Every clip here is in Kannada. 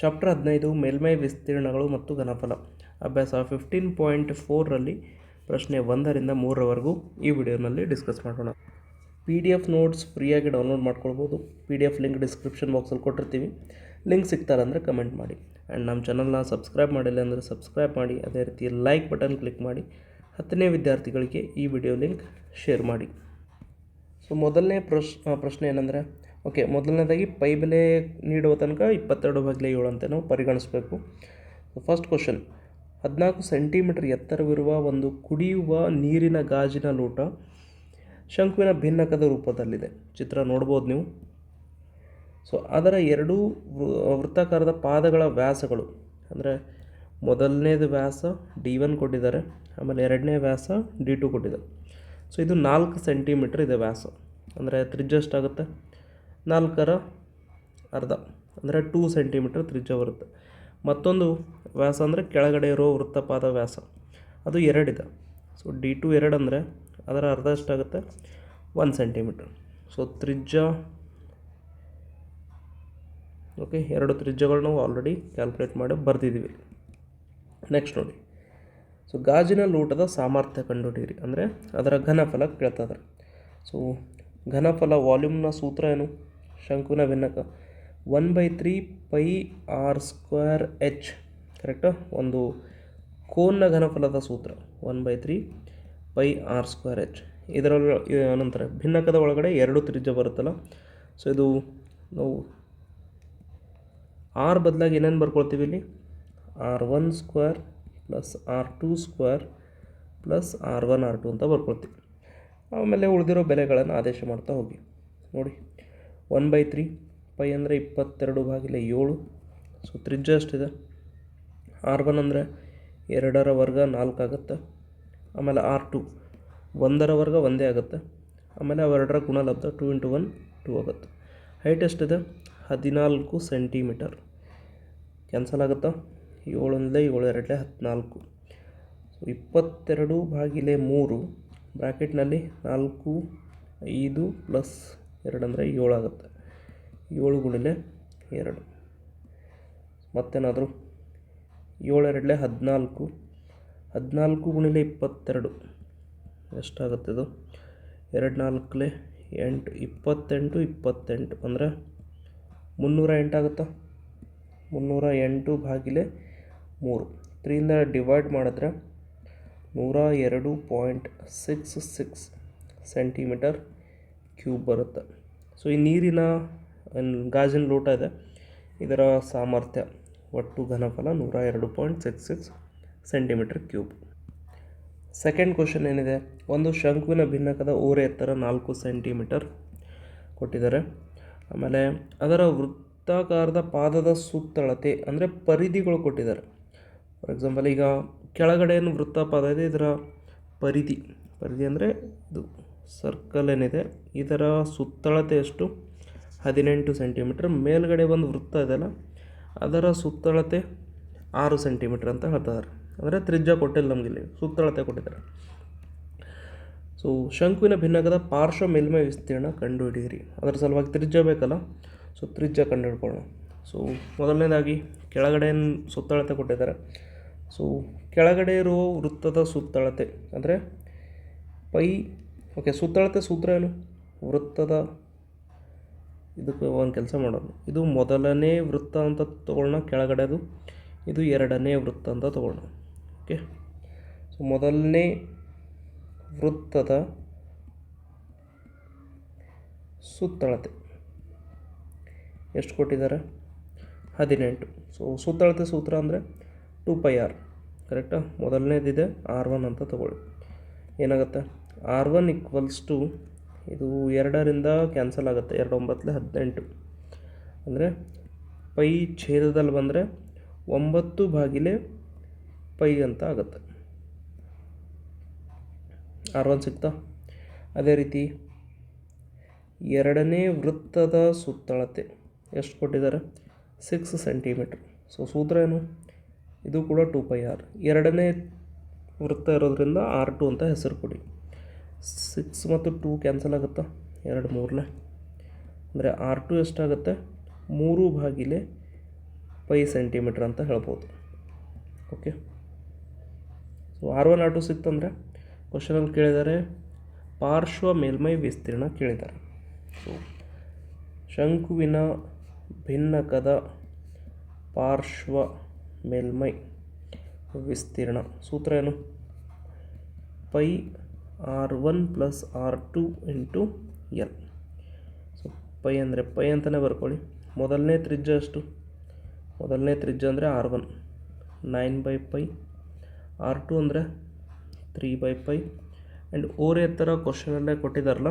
ಚಾಪ್ಟರ್ ಹದಿನೈದು, ಮೇಲ್ಮೈ ವಿಸ್ತೀರ್ಣಗಳು ಮತ್ತು ಘನಫಲ. ಅಭ್ಯಾಸ ಫಿಫ್ಟೀನ್ ಪಾಯಿಂಟ್ ಫೋರಲ್ಲಿ ಪ್ರಶ್ನೆ ಒಂದರಿಂದ ಮೂರರವರೆಗೂ ಈ ವಿಡಿಯೋನಲ್ಲಿ ಡಿಸ್ಕಸ್ ಮಾಡೋಣ. ಪಿ ಡಿ ಎಫ್ ನೋಟ್ಸ್ ಫ್ರೀಯಾಗಿ ಡೌನ್ಲೋಡ್ ಮಾಡ್ಕೊಳ್ಬೋದು. P D F link description ಬಾಕ್ಸಲ್ಲಿ ಕೊಟ್ಟಿರ್ತೀವಿ ಲಿಂಕ್ ಸಿಗ್ತಾರಂದರೆ ಕಮೆಂಟ್ ಮಾಡಿ. ಆ್ಯಂಡ್ ನಮ್ಮ ಚಾನಲ್ನ ಸಬ್ಸ್ಕ್ರೈಬ್ ಮಾಡಿಲ್ಲ ಅಂದರೆ ಸಬ್ಸ್ಕ್ರೈಬ್ ಮಾಡಿ. ಅದೇ ರೀತಿ ಲೈಕ್ ಬಟನ್ ಕ್ಲಿಕ್ ಮಾಡಿ. ಹತ್ತನೇ ವಿದ್ಯಾರ್ಥಿಗಳಿಗೆ ಈ ವಿಡಿಯೋ ಲಿಂಕ್ ಶೇರ್ ಮಾಡಿ. ಸೊ ಮೊದಲನೇ ಪ್ರಶ್ ಪ್ರಶ್ನೆ ಏನಂದರೆ ಓಕೆ, ಮೊದಲನೇದಾಗಿ ಪೈ ಬೆಲೆ ನೀಡುವ ತನಕ ಇಪ್ಪತ್ತೆರಡು ಬಾಗಿಲೆ ಏಳು ಅಂತ ನಾವು ಪರಿಗಣಿಸಬೇಕು. ಫಸ್ಟ್ ಕ್ವಶನ್ ಹದಿನಾಲ್ಕು ಸೆಂಟಿಮೀಟರ್ ಎತ್ತರವಿರುವ ಒಂದು ಕುಡಿಯುವ ನೀರಿನ ಗಾಜಿನ ಲೋಟ ಶಂಕುವಿನ ಭಿನ್ನಕದ ರೂಪದಲ್ಲಿದೆ. ಚಿತ್ರ ನೋಡ್ಬೋದು ನೀವು. ಸೊ ಅದರ ಎರಡೂ ವೃತ್ತಾಕಾರದ ಪಾದಗಳ ವ್ಯಾಸಗಳು, ಅಂದರೆ ಮೊದಲನೇದು ವ್ಯಾಸ ಡಿ ಒನ್ ಕೊಟ್ಟಿದ್ದಾರೆ, ಆಮೇಲೆ ಎರಡನೇ ವ್ಯಾಸ ಡಿ ಟು ಕೊಟ್ಟಿದ್ದಾರೆ. ಸೊ ಇದು ನಾಲ್ಕು ಸೆಂಟಿಮೀಟ್ರ್ ಇದೆ ವ್ಯಾಸ. ಅಂದರೆ ತ್ರಿಜ್ಯ ಎಷ್ಟಾಗುತ್ತೆ? ನಾಲ್ಕರ ಅರ್ಧ, ಅಂದರೆ ಟೂ ಸೆಂಟಿಮೀಟರ್ ತ್ರಿಜ್ಯ ಬರುತ್ತೆ. ಮತ್ತೊಂದು ವ್ಯಾಸ ಅಂದರೆ ಕೆಳಗಡೆ ಇರೋ ವೃತ್ತಪಾದ ವ್ಯಾಸ, ಅದು ಎರಡಿದೆ. ಸೊ ಡಿ ಟು ಎರಡು ಅಂದರೆ ಅದರ ಅರ್ಧ ಎಷ್ಟಾಗುತ್ತೆ? ಒನ್ ಸೆಂಟಿಮೀಟರ್ ಸೊ ತ್ರಿಜ್ಯ ಓಕೆ ಎರಡು ತ್ರಿಜ್ಯಗಳು ನಾವು ಆಲ್ರೆಡಿ ಕ್ಯಾಲ್ಕುಲೇಟ್ ಮಾಡಿ ಬರೆದಿದ್ದೀವಿ. ನೆಕ್ಸ್ಟ್ ನೋಡಿ. ಸೊ ಗಾಜಿನ ಲೋಟದ ಸಾಮರ್ಥ್ಯ ಕಂಡುಹಿಡಿಯಿರಿ. ಅಂದರೆ ಅದರ ಘನಫಲ ಇದ್ದಾರೆ. ಸೊ ಘನಫಲ ವಾಲ್ಯೂಮ್ನ ಸೂತ್ರ ಏನು? ಶಂಕುನ ಭಿನ್ನಕ. One by three pi R square H. ಕರೆಕ್ಟಾ? ಒಂದು ಕೋನ್ನ ಘನಫಲದ ಸೂತ್ರ. One by three pi R square H. ಇದರಲ್ಲಿ ನಂತರ ಭಿನ್ನಕದ ಒಳಗಡೆ ಎರಡು ತ್ರಿಜ್ಯ ಬರುತ್ತಲ್ಲ. ಸೊ, ಇದು ನಾವು ಆರ್ ಬದಲಾಗಿ ಏನೇನು ಬರ್ಕೊಳ್ತೀವಿ ಇಲ್ಲಿ? R one square plus R two square plus R one R two ಅಂತ ಬರ್ಕೊಳ್ತೀವಿ. ಆಮೇಲೆ ಉಳಿದಿರೋ ಬೆಲೆಗಳನ್ನು ಆದೇಶ ಮಾಡ್ತಾ ಹೋಗಿ. ನೋಡಿ. ಒನ್ ಬೈ ತ್ರೀ ಪೈ ಅಂದರೆ ಇಪ್ಪತ್ತೆರಡು ಭಾಗಿಲೆ ಏಳು. ಸೊ ತ್ರಿಜ್ಯ ಎಷ್ಟಿದೆ? ಆರ್ ಒನ್ ಅಂದರೆ ಎರಡರ ವರ್ಗ ನಾಲ್ಕು ಆಗುತ್ತೆ. ಆಮೇಲೆ ಆರ್ ಟು ಒಂದರ ವರ್ಗ ಒಂದೇ ಆಗುತ್ತೆ. ಆಮೇಲೆ ಅವೆರಡರ ಗುಣಲಬ್ಧ ಟು ಇಂಟು ಒನ್ ಟೂ ಆಗುತ್ತೆ. ಹೈಟ್ ಎಷ್ಟಿದೆ? ಹದಿನಾಲ್ಕು ಸೆಂಟಿಮೀಟರ್ ಕ್ಯಾನ್ಸಲ್ ಆಗುತ್ತಾ? ಏಳೊಂದಲೇ ಏಳು, ಎರಡಲೆ ಹದಿನಾಲ್ಕು. ಸೊ ಇಪ್ಪತ್ತೆರಡು ಭಾಗಿಲೆ ಮೂರು. ಬ್ರ್ಯಾಕೆಟ್ನಲ್ಲಿ ನಾಲ್ಕು, ಐದು ಪ್ಲಸ್ ಎರಡು ಅಂದರೆ ಏಳು ಆಗುತ್ತೆ ಏಳು ಗುಣಿಲೆ ಎರಡು. ಮತ್ತೇನಾದರೂ? ಏಳೆರಡಲೆ ಹದಿನಾಲ್ಕು. ಹದಿನಾಲ್ಕು ಗುಣಿಲೆ ಇಪ್ಪತ್ತೆರಡು. ಎಷ್ಟಾಗುತ್ತೆ ಇದು? ಎರಡು ನಾಲ್ಕಲೆ ಎಂಟು. ಇಪ್ಪತ್ತೆಂಟು ಇಪ್ಪತ್ತೆಂಟು. ಅಂದರೆ ಮುನ್ನೂರ ಎಂಟಾಗುತ್ತಾ ಮುನ್ನೂರ ಎಂಟು ಬಾಗಿಲೆ ಮೂರು. ತ್ರೀಯಿಂದ ಡಿವೈಡ್ ಮಾಡಿದ್ರೆ ನೂರ ಎರಡು point six six centimetre cube ಬರುತ್ತೆ. ಸೊ ಈ ನೀರಿನ ಗಾಜಿನ ಲೋಟ ಇದೆ. ಇದರ ಸಾಮರ್ಥ್ಯ ಒಟ್ಟು ಘನಫಲ ನೂರ ಎರಡು point six six centimetre cube. Second question ಏನಿದೆ? ಒಂದು ಶಂಕುವಿನ ಭಿನ್ನಕದ ಓರೆ ಎತ್ತರ ನಾಲ್ಕು ಸೆಂಟಿಮೀಟರ್ ಕೊಟ್ಟಿದ್ದಾರೆ. ಆಮೇಲೆ ಅದರ ವೃತ್ತಾಕಾರದ ಪಾದದ ಸುತ್ತಳತೆ ಅಂದರೆ ಪರಿಧಿಗಳು ಕೊಟ್ಟಿದ್ದಾರೆ. ಫಾರ್ ಎಕ್ಸಾಂಪಲ್ ಈಗ ಕೆಳಗಡೆ ಏನು ವೃತ್ತಪಾದ ಇದೆ, ಇದರ ಪರಿಧಿ. ಪರಿಧಿ ಅಂದರೆ ಇದು. ಸರ್ಕಲ್ ಏನಿದೆ ಇದರ ಸುತ್ತಳತೆ ಎಷ್ಟು? ಹದಿನೆಂಟು ಸೆಂಟಿಮೀಟರ್ ಮೇಲ್ಗಡೆ ಒಂದು ವೃತ್ತ ಇದೆಯಲ್ಲ, ಅದರ ಸುತ್ತಳತೆ ಆರು ಸೆಂಟಿಮೀಟರ್ ಅಂತ ಹೇಳ್ತಾರೆ. ಅಂದರೆ ತ್ರಿಜ್ಯ ಕೊಟ್ಟಿಲ್ಲ ನಮಗಿಲ್ಲಿ ಸುತ್ತಳತೆ ಕೊಟ್ಟಿದ್ದಾರೆ. ಸೊ ಶಂಕುವಿನ ಭಿನ್ನಕದ ಪಾರ್ಶ್ವ ಮೇಲ್ಮೈ ವಿಸ್ತೀರ್ಣ ಕಂಡುಹಿಡಿಯಿರಿ. ಅದರ ಸಲುವಾಗಿ ತ್ರಿಜ್ಯ ಬೇಕಲ್ಲ ಸೊ ತ್ರಿಜ್ಯ ಕಂಡುಹಿಡ್ಕೊಳ್ಳೋಣ. ಸೊ ಮೊದಲನೇದಾಗಿ ಕೆಳಗಡೆ ಸುತ್ತಳತೆ ಕೊಟ್ಟಿದ್ದಾರೆ. ಸೊ ಕೆಳಗಡೆ ಇರುವ ವೃತ್ತದ ಸುತ್ತಳತೆ, ಅಂದರೆ ಪೈ ಓಕೆ, ಸುತ್ತಳತೆ ಸೂತ್ರ ಏನು? ವೃತ್ತದ ಇದಕ್ಕೆ ಒಂದು ಕೆಲಸ ಮಾಡೋಣ ಇದು ಮೊದಲನೇ ವೃತ್ತ ಅಂತ ತೊಗೊಳ್ಳೋಣ, ಕೆಳಗಡೆದು. ಇದು ಎರಡನೇ ವೃತ್ತ ಅಂತ ತೊಗೊಳ್ಳೋಣ. ಓಕೆ? ಸೊ ಮೊದಲನೇ ವೃತ್ತದ ಸುತ್ತಳತೆ. ಎಷ್ಟು ಕೊಟ್ಟಿದ್ದಾರೆ? ಹದಿನೆಂಟು. ಸೊ ಸುತ್ತಳತೆ ಸೂತ್ರ ಅಂದರೆ ಟು ಪೈ ಆರ್. ಕರೆಕ್ಟಾ ಮೊದಲನೇದಿದೆ, ಆರ್ ಒನ್ ಅಂತ ತಗೊಳ್ಳಿ. ಏನಾಗುತ್ತೆ? ಆರ್ ಒನ್ ಈಕ್ವಲ್ಸ್ ಟು ಇದು ಎರಡರಿಂದ ಕ್ಯಾನ್ಸಲ್ ಆಗುತ್ತೆ ಎರಡು ಒಂಬತ್ತಲೆ ಹದಿನೆಂಟು. ಅಂದರೆ ಪೈ ಛೇದದಲ್ಲಿ ಬಂದರೆ ಒಂಬತ್ತು ಬಾಗಿಲೆ ಪೈ ಅಂತ ಆಗುತ್ತೆ. ಆರ್ ಒನ್ ಸಿಗ್ತಾ? ಅದೇ ರೀತಿ ಎರಡನೇ ವೃತ್ತದ ಸುತ್ತಳತೆ ಎಷ್ಟು ಕೊಟ್ಟಿದ್ದಾರೆ? ಸಿಕ್ಸ್ ಸೆಂಟಿಮೀಟ್ರ್ ಸೊ ಸೂತ್ರ ಏನು? ಇದು ಕೂಡ ಟು ಪೈ ಆರ್ ಎರಡನೇ ವೃತ್ತ ಇರೋದರಿಂದ ಆರ್ ಟು ಅಂತ ಹೆಸರು ಕೊಡಿ. ಸಿಕ್ಸ್ ಮತ್ತು ಟೂ ಕ್ಯಾನ್ಸಲ್ ಆಗುತ್ತಾ? ಎರಡು ಮೂರನೇ. ಅಂದರೆ ಆರ್ ಟು ಎಷ್ಟಾಗುತ್ತೆ? ಮೂರು ಬಾಗಿಲೆ ಪೈ ಸೆಂಟಿಮೀಟ್ರ್ ಅಂತ ಹೇಳ್ಬೋದು. Okay so R one R two ಸಿಕ್ತಂದರೆ ಕ್ವಶನಲ್ಲಿ ಕೇಳಿದ್ದಾರೆ ಪಾರ್ಶ್ವ ಮೇಲ್ಮೈ ವಿಸ್ತೀರ್ಣ ಕೇಳಿದ್ದಾರೆ ಸೊ ಶಂಕುವಿನ ಭಿನ್ನಕದ ಪಾರ್ಶ್ವ ಮೇಲ್ಮೈ ವಿಸ್ತೀರ್ಣ, ಸೂತ್ರ ಏನು? Pi r one plus r two into l so pi ಅಂದರೆ ಪೈ ಅಂತಲೇ ಬರ್ಕೊಳ್ಳಿ. ಮೊದಲನೇ ತ್ರಿಜ್ಯ ಅಷ್ಟು ಮೊದಲನೇ ತ್ರಿಜ್ಯ ಅಂದರೆ R one nine by pi R two ಅಂದರೆ ತ್ರೀ ಬೈ ಪೈ ಆ್ಯಂಡ್ ಓರೆ ಎತ್ತರ ಕ್ವಶನಲ್ಲೇ ಕೊಟ್ಟಿದ್ದಾರಲ್ಲ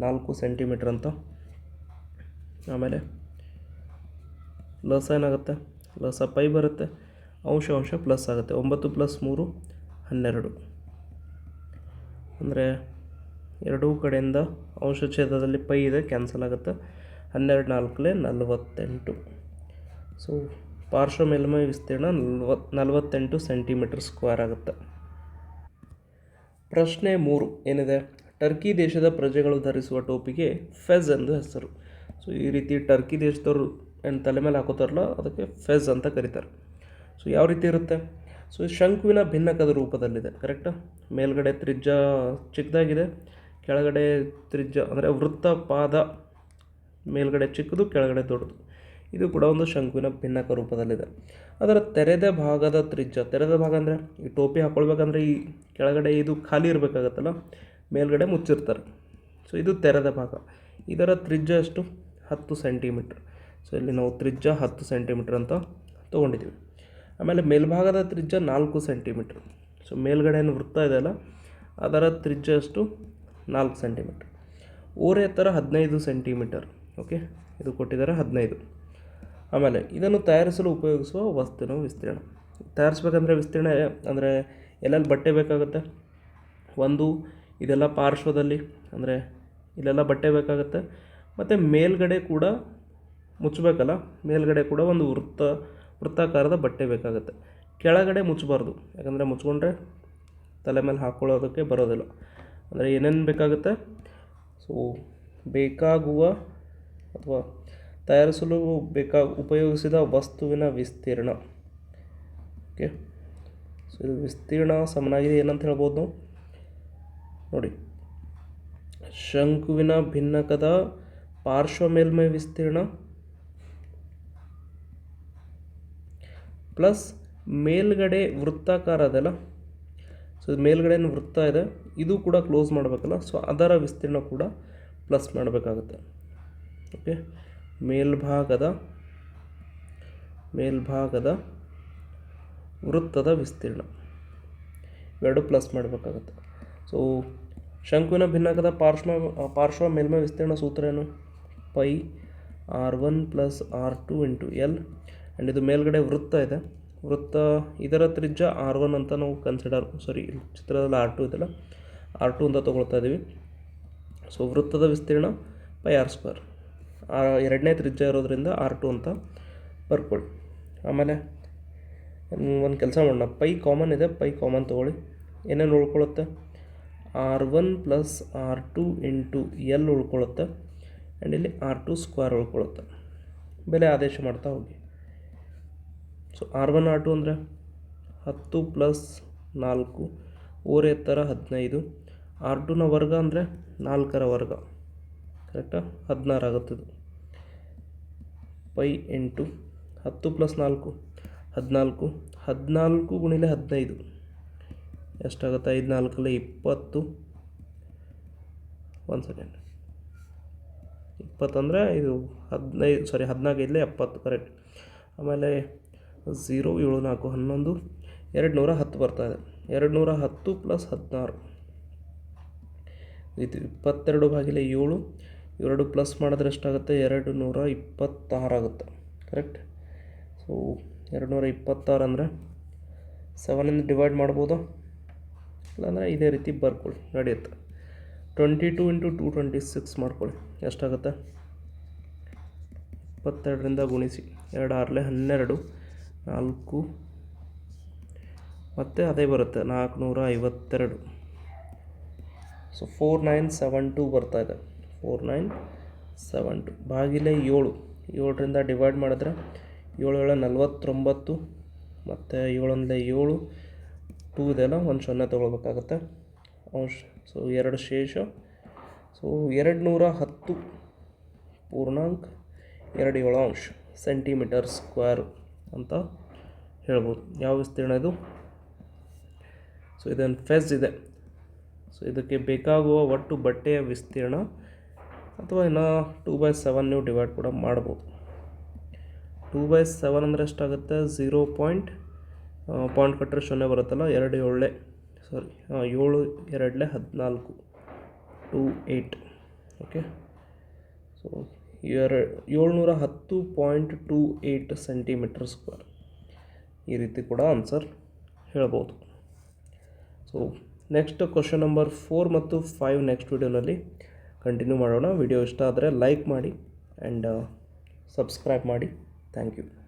ನಾಲ್ಕು ಸೆಂಟಿಮೀಟ್ರ್ ಅಂತ. ಆಮೇಲೆ ಲಸ ಏನಾಗುತ್ತೆ? ಲಸ ಪೈ ಬರುತ್ತೆ. ಅಂಶ ಅಂಶ ಪ್ಲಸ್ ಆಗುತ್ತೆ. ಒಂಬತ್ತು ಪ್ಲಸ್ ಮೂರು, ಹನ್ನೆರಡು. ಅಂದರೆ ಎರಡೂ ಕಡೆಯಿಂದ ಅಂಶ ಛೇದದಲ್ಲಿ ಪೈ ಇದೆ, ಕ್ಯಾನ್ಸಲ್ ಆಗುತ್ತೆ. ಹನ್ನೆರಡು ನಾಲ್ಕಲೆ ನಲವತ್ತೆಂಟು. ಸೊ ಪಾರ್ಶ್ವ ಮೇಲ್ಮೈ ವಿಸ್ತೀರ್ಣ ನಲ್ವತ್, ನಲವತ್ತೆಂಟು ಸೆಂಟಿಮೀಟರ್ ಸ್ಕ್ವೇರ್ ಆಗುತ್ತೆ. ಪ್ರಶ್ನೆ ಮೂರು ಏನಿದೆ? ಟರ್ಕಿ ದೇಶದ ಪ್ರಜೆಗಳು ಧರಿಸುವ ಟೋಪಿಗೆ ಫೆಜ್ ಎಂದು ಹೆಸರು. ಸೊ ಈ ರೀತಿ ಟರ್ಕಿ ದೇಶದವರು ಏನು ತಲೆ ಮೇಲೆ ಹಾಕೋತಾರಲ್ಲ, ಅದಕ್ಕೆ ಫೆಜ್ ಅಂತ ಕರೀತಾರೆ. ಸೊ ಯಾವ ರೀತಿ ಇರುತ್ತೆ? ಸೊ ಶಂಕುವಿನ ಭಿನ್ನಕದ ರೂಪದಲ್ಲಿದೆ ಕರೆಕ್ಟ್ ಮೇಲ್ಗಡೆ ತ್ರಿಜ್ಯ ಚಿಕ್ಕದಾಗಿದೆ, ಕೆಳಗಡೆ ತ್ರಿಜ್ಯ, ಅಂದರೆ ವೃತ್ತ ಪಾದ ಮೇಲ್ಗಡೆ ಚಿಕ್ಕದು, ಕೆಳಗಡೆ ದೊಡ್ಡದು. ಇದು ಕೂಡ ಒಂದು ಶಂಕುವಿನ ಭಿನ್ನಕ ರೂಪದಲ್ಲಿದೆ. ಅದರ ತೆರೆದ ಭಾಗದ ತ್ರಿಜ್ಯ, ತೆರೆದ ಭಾಗ ಅಂದರೆ ಈ ಟೋಪಿ ಹಾಕ್ಕೊಳ್ಬೇಕಂದ್ರೆ ಈ ಕೆಳಗಡೆ ಇದು ಖಾಲಿ ಇರಬೇಕಾಗತ್ತಲ್ಲ, ಮೇಲ್ಗಡೆ ಮುಚ್ಚಿರ್ತಾರೆ. ಸೊ ಇದು ತೆರೆದ ಭಾಗ. ಇದರ ತ್ರಿಜ್ಯ ಎಷ್ಟು? ಹತ್ತು ಸೆಂಟಿಮೀಟ್ರ್. ಸೊ ಇಲ್ಲಿ ನಾವು ತ್ರಿಜ್ಯ ಹತ್ತು ಸೆಂಟಿಮೀಟ್ರ್ ಅಂತ ತೊಗೊಂಡಿದ್ದೀವಿ. ಆಮೇಲೆ ಮೇಲ್ಭಾಗದ ತ್ರಿಜ್ಯ ನಾಲ್ಕು ಸೆಂಟಿಮೀಟ್ರ್. ಸೊ ಮೇಲ್ಗಡೆ ಏನು ವೃತ್ತ ಇದೆಯಲ್ಲ ಅದರ ತ್ರಿಜ್ಯ ಅಷ್ಟು ನಾಲ್ಕು ಸೆಂಟಿಮೀಟ್ರ್. ಓರೆ ಎತ್ತರ ಹದಿನೈದು ಸೆಂಟಿಮೀಟರ್. ಓಕೆ ಇದು ಕೊಟ್ಟಿದ್ದಾರೆ ಹದಿನೈದು. ಆಮೇಲೆ ಇದನ್ನು ತಯಾರಿಸಲು ಉಪಯೋಗಿಸುವ ವಸ್ತುವಿನ ವಿಸ್ತೀರ್ಣ. ತಯಾರಿಸ್ಬೇಕಂದ್ರೆ ವಿಸ್ತೀರ್ಣ ಅಂದರೆ ಎಲ್ಲೆಲ್ಲಿ ಬಟ್ಟೆ ಬೇಕಾಗುತ್ತೆ? ಒಂದು, ಇದೆಲ್ಲ ಪಾರ್ಶ್ವದಲ್ಲಿ, ಅಂದರೆ ಇಲ್ಲೆಲ್ಲ ಬಟ್ಟೆ ಬೇಕಾಗುತ್ತೆ. ಮತ್ತು ಮೇಲ್ಗಡೆ ಕೂಡ ಮುಚ್ಚಬೇಕಲ್ಲ, ಮೇಲ್ಗಡೆ ಕೂಡ ಒಂದು ವೃತ್ತ ವೃತ್ತಾಕಾರದ ಬಟ್ಟೆ ಬೇಕಾಗುತ್ತೆ. ಕೆಳಗಡೆ ಮುಚ್ಚಬಾರ್ದು ಯಾಕಂದರೆ ಮುಚ್ಕೊಂಡ್ರೆ ತಲೆ ಮೇಲೆ ಹಾಕ್ಕೊಳ್ಳೋದಕ್ಕೆ ಬರೋದಿಲ್ಲ. ಅಂದರೆ ಏನೇನು ಬೇಕಾಗುತ್ತೆ? ಸೊ ಬೇಕಾಗುವ ಅಥವಾ ತಯಾರಿಸಲು ಬೇಕಾಗ ಉಪಯೋಗಿಸಿದ ವಸ್ತುವಿನ ವಿಸ್ತೀರ್ಣ. ಓಕೆ ಸೊ ಇದು ವಿಸ್ತೀರ್ಣ ಸಮನಾಗಿದೆ ಏನಂತ ಹೇಳ್ಬೋದು? ನೋಡಿ. ಶಂಕುವಿನ ಭಿನ್ನಕದ ಪಾರ್ಶ್ವ ಮೇಲ್ಮೈ ವಿಸ್ತೀರ್ಣ. ಪ್ಲಸ್ ಮೇಲ್ಗಡೆ ವೃತ್ತಾಕಾರ ಅದಲ್ಲ ಸೊ ಮೇಲ್ಗಡೆ ವೃತ್ತ ಇದೆ. ಇದು ಕೂಡ ಕ್ಲೋಸ್ ಮಾಡಬೇಕಲ್ಲ, ಸೊ ಅದರ ವಿಸ್ತೀರ್ಣ ಕೂಡ ಪ್ಲಸ್ ಮಾಡಬೇಕಾಗುತ್ತೆ. ಓಕೆ? ಮೇಲ್ಭಾಗದ ಮೇಲ್ಭಾಗದ ವೃತ್ತದ ವಿಸ್ತೀರ್ಣ. ಇವೆರಡು ಪ್ಲಸ್ ಮಾಡಬೇಕಾಗುತ್ತೆ. ಸೊ ಶಂಕುವಿನ ಭಿನ್ನಕದ ಪಾರ್ಶ್ವ ಪಾರ್ಶ್ವ ಮೇಲ್ಮೈ ವಿಸ್ತೀರ್ಣ ಸೂತ್ರ ಏನು? Pi R one plus R two into L. And ಇದು ಮೇಲ್ಗಡೆ ವೃತ್ತ ಇದೆ. ವೃತ್ತ ಇದರ ತ್ರಿಜ್ಯ ಆರ್ ಒನ್ ಅಂತ ನಾವು ಕನ್ಸಿಡರ್ ಸಾರಿ ಚಿತ್ರದಲ್ಲಿ ಆರ್ ಟು ಇದೆಲ್ಲ ಆರ್ ಟು ಅಂತ ತೊಗೊಳ್ತಾ ಇದ್ದೀವಿ ಸೊ ವೃತ್ತದ ವಿಸ್ತೀರ್ಣ ಪೈ ಆರ್ ಸ್ಕ್ವೇರ್ ಆ ಎರಡನೇ ತ್ರಿಜ್ಯ ಇರೋದ್ರಿಂದ ಆರ್ ಟು ಅಂತ ಬರ್ಕೊಳ್ಳಿ. ಆಮೇಲೆ ಒಂದು ಕೆಲಸ ಮಾಡೋಣ. ಪೈ ಕಾಮನ್ ಇದೆ ಪೈ ಕಾಮನ್ ತೊಗೊಳ್ಳಿ. ಏನೇನು ಉಳ್ಕೊಳ್ಳುತ್ತೆ R one plus R two into L ಉಳ್ಕೊಳ್ಳುತ್ತೆ and ಇಲ್ಲಿ ಆರ್ ಟು ಸ್ಕ್ವೇರ್ ಉಳ್ಕೊಳ್ಳುತ್ತೆ ಬೆಲೆ ಆದೇಶ ಮಾಡ್ತಾ ಹೋಗಿ. So R one R two ಅಂದರೆ ಹತ್ತು ಪ್ಲಸ್ ನಾಲ್ಕು ಓರ್ ಎತ್ತರ ಹದಿನೈದು ಆರ್ ಟುನ ವರ್ಗ ಅಂದರೆ ನಾಲ್ಕರ ವರ್ಗ. ಕರೆಕ್ಟಾ ಹದಿನಾರು ಆಗುತ್ತದೆ ಪೈ ಎಂಟು, ಹತ್ತು ಪ್ಲಸ್ ನಾಲ್ಕು, ಹದಿನಾಲ್ಕು. ಹದಿನಾಲ್ಕು ಗುಣಿಲೆ ಹದಿನೈದು. ಎಷ್ಟಾಗುತ್ತೆ? ಐದು ನಾಲ್ಕಲೆ ಇಪ್ಪತ್ತು. ಒಂದು ಸೆಕೆಂಡ್ ಇಪ್ಪತ್ತಂದರೆ ಇದು ಹದಿನೈದು ಸಾರಿ ಹದಿನಾಲ್ಕೈದಲೆ ಎಪ್ಪತ್ತು ಕರೆಕ್ಟ್ ಆಮೇಲೆ ಝೀರೋ ಏಳು ನಾಲ್ಕು ಹನ್ನೊಂದು ಎರಡು ನೂರ ಹತ್ತು ಬರ್ತಾಯಿದೆ ಎರಡು ನೂರ ಹತ್ತು ಪ್ಲಸ್ ಹದಿನಾರು. ಇದು ಇಪ್ಪತ್ತೆರಡು ಬಾಗಿಲೆ ಏಳು. ಎರಡು ಪ್ಲಸ್ ಮಾಡಿದ್ರೆ ಎಷ್ಟಾಗುತ್ತೆ? ಎರಡು ನೂರ ಇಪ್ಪತ್ತಾರು ಆಗುತ್ತೆ. ಕರೆಕ್ಟ್ ಸೊ ಎರಡು ನೂರ ಇಪ್ಪತ್ತಾರು ಅಂದರೆ ಸೆವೆನಿಂದ ಡಿವೈಡ್ ಮಾಡ್ಬೋದು. ಇಲ್ಲಾಂದರೆ ಇದೇ ರೀತಿ ಬರ್ಕೊಳ್ಳಿ, ನಡೆಯುತ್ತೆ. Twenty two into two twenty six ಮಾಡ್ಕೊಳ್ಳಿ, ಎಷ್ಟಾಗುತ್ತೆ? ಇಪ್ಪತ್ತೆರಡರಿಂದ ಗುಣಿಸಿ, ಎರಡು ಆರಲೆ ಹನ್ನೆರಡು. ನಾಲ್ಕು. ಮತ್ತು ಅದೇ ಬರುತ್ತೆ, ನಾಲ್ಕುನೂರ ಐವತ್ತೆರಡು. So four nine seven two ಬರ್ತಾ ಇದೆ. ಫೋರ್ ನೈನ್ ಸೆವೆನ್ ಟು ಬಾಗಿಲೆ ಏಳು. ಏಳರಿಂದ ಡಿವೈಡ್ ಮಾಡಿದ್ರೆ ಏಳು ಏಳು ನಲ್ವತ್ತೊಂಬತ್ತು, ಮತ್ತು ಏಳೊಂದಲೇ ಏಳು. ಟೂ ಇದೆಲ್ಲ ಒಂದು ಸೊನ್ನೆ ತೊಗೊಳ್ಬೇಕಾಗತ್ತೆ. ಅಂಶ ಸೊ ಎರಡು ಶೇಷ. ಸೊ ಎರಡು ನೂರ ಹತ್ತು. ಪೂರ್ಣಾಂಕ ಎರಡು ಏಳು ಅಂಶ. ಸೆಂಟಿಮೀಟರ್ ಸ್ಕ್ವೇರ್ ಅಂತ ಹೇಳ್ಬೋದು. ಯಾವ ವಿಸ್ತೀರ್ಣ ಇದು? ಸೊ ಇದೊಂದು ಫೆಸ್ ಇದೆ. ಸೊ ಇದಕ್ಕೆ ಬೇಕಾಗುವ ಒಟ್ಟು ಬಟ್ಟೆಯ ವಿಸ್ತೀರ್ಣ ಅಥವಾ ಇನ್ನು ಟೂ ಬೈ ಸೆವೆನ್ ನೀವು ಡಿವೈಡ್ ಕೂಡ ಮಾಡ್ಬೋದು. ಟೂ ಬೈ ಸೆವೆನ್ ಅಂದರೆ ಎಷ್ಟಾಗುತ್ತೆ? ಝೀರೋ ಪಾಯಿಂಟ್ ಪಾಯಿಂಟ್ ಕಟ್ಟರೆ ಶೂನ್ಯ ಬರುತ್ತಲ್ಲ? ಎರಡು ಏಳೆ ಸಾರಿ ಏಳು, ಎರಡಲೆ ಹದಿನಾಲ್ಕು ಟೂ ಏಯ್ಟ್ ಓಕೆ ಸೊ ಎರಡು ಏಳ್ನೂರ ಹತ್ತು point two eight centimetre square. ಈ ರೀತಿ ಕೂಡ ಆನ್ಸರ್ ಹೇಳ್ಬೋದು. So next question number four ಮತ್ತು ಫೈವ್ ನೆಕ್ಸ್ಟ್ ವಿಡಿಯೋನಲ್ಲಿ ಕಂಟಿನ್ಯೂ ಮಾಡೋಣ. ವಿಡಿಯೋ ಇಷ್ಟ ಆದರೆ ಲೈಕ್ ಮಾಡಿ ಆ್ಯಂಡ್ ಸಬ್ಸ್ಕ್ರೈಬ್ ಮಾಡಿ. Thank you